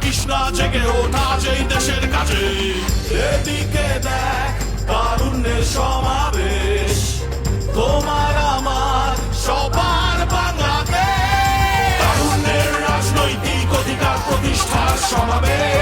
তৃষ্ণা জেগে ওঠা যেই দেশের কাছে। এদিকে দেখ, তারুণ্যের সমাবেশ। তোমার আমার সবার বাংলাদেশ। তারুণ্যের রাজনৈতিক অধিকার প্রতিষ্ঠার সমাবেশ।